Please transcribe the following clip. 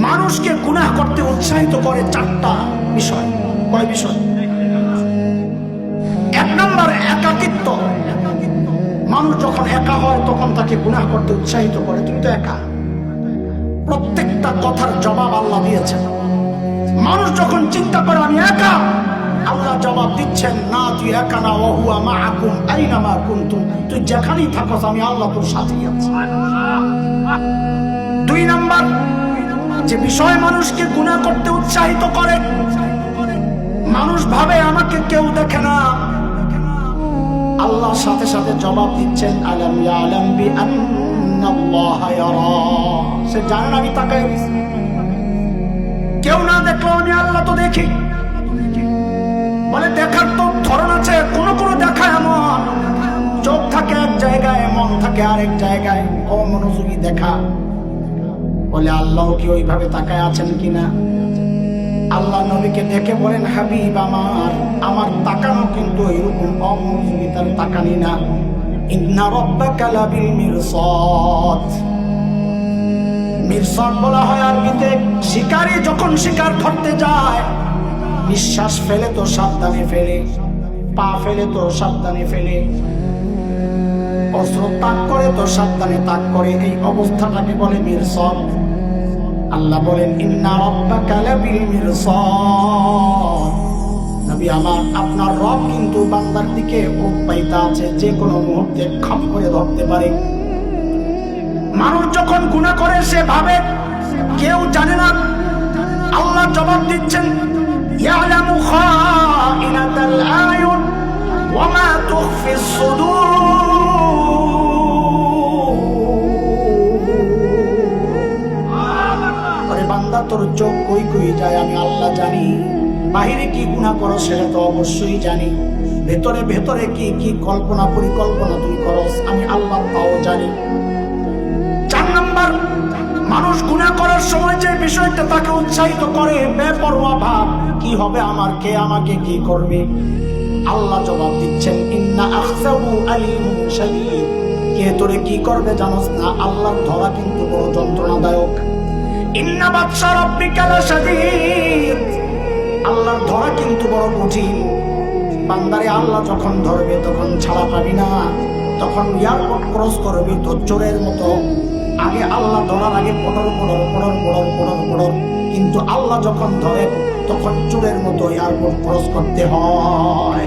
মানুষকে গুনাহ করতে উৎসাহিত করে চারটা বিষয়। কয় বিষয়? এক নম্বর, একাকিত্ব। মানুষ যখন একা হয়, তখন তাকে গুনাহ করতে উৎসাহিত করে। তুমি তো একা। প্রত্যেকটা কথার জবাব আল্লাহ দিয়েছেন। মানুষ যখন চিন্তা করে, আমি একা? আল্লাহ জবাব দিচ্ছেন, না, তুই একা না। ওহুয়া মা আকুম আইনা মা কুন্তুম। তুই যেখানেই থাকস, আমি আল্লাহ তোর সাথেই আছি। দুই নাম্বার যে বিষয় মানুষকে গুনাহ করতে উৎসাহিত করে। মানুষ ভাবে আমাকে কেউ দেখে না। আল্লাহ সাথে সাথে জবাব দিচ্ছেন, আলম ইয়ালাম বি সে আমি কেউ না দেখলেও আমি আল্লাহ তো দেখি। বলে, দেখার তো ধরন আছে, কোন কোন দেখা এমন। চোখ থাকে এক জায়গায়, মন থাকে আরেক জায়গায়। অমনোযোগী দেখা। বলে, আল্লাহ কি ওইভাবে তাকায় আছেন কিনা? আল্লাহ নবীকে ডেকে বলেন, হাবিব আমার আমার তাকানো কিন্তু এরকম অমনোযোগিতার তাকানি না। ইন্না রব্বাকা লাবিল বলা হয় আরবিতে, শিকারী যখন শিকার ধরতে যায়, নিঃশ্বাস ফেলে তো সাবধানে ফেলে, পা ফেলে তো সাবধানে ফেলে। অস্ত্র তাক করে তো সাবধানে তাক করে। এই অবস্থাটাকে বলে মিরসদ। আল্লাহ বলেন, ইন্না রাব্বাকা লাবিল মিরসাদ। নবী, আমার, আপনার রব কিন্তু বান্দার দিকে আছে, যে কোনো মুহূর্তে খাপ করে ধরতে পারে। মানুষ যখন গুনাহ করে, সে ভাবে, কেউ জানে না। আল্লাহ জবাব দিচ্ছেন, ইয়ালামু খাইনাতাল আয়ুন ওয়া মা তোর চোখ কই কই যায় আমি আল্লাহ জানি। বাহিরে কি গুনাহ করো সেটা তো অবশ্যই জানি। ভেতরে ভেতরে কি কি কল্পনা পরিকল্পনা তুই করস আমি আল্লাহ তাও জানি। চার নাম্বার, মানুষ গুনাহ করার সময় যে বিষয়টা তাকে উৎসাহিত করে, বেপরোয়া ভাব, কি হবে আমার, কে আমাকে কি করবে? আল্লাহ জবাব দিচ্ছেন, ইন্না আখসাবু আলিমুন কে তোরে কি করবে জানোস না, আল্লাহর ধরা কিন্তু বড় যন্ত্রণাদায়ক। আল্লাহর ধরা কিন্তু বড় কঠিন। বান্দারে আল্লাহ যখন ধরবে, তখন ছাড়া পাবি না। তখন এয়ারপোর্ট ক্রস করবি তো চোরের মতো। আগে আল্লাহ ধরার আগে পটর পটর পটর পটর পটর পটর। কিন্তু আল্লাহ যখন ধরে, তখন চোরের মতো এয়ারপোর্ট ক্রস করতে হয়।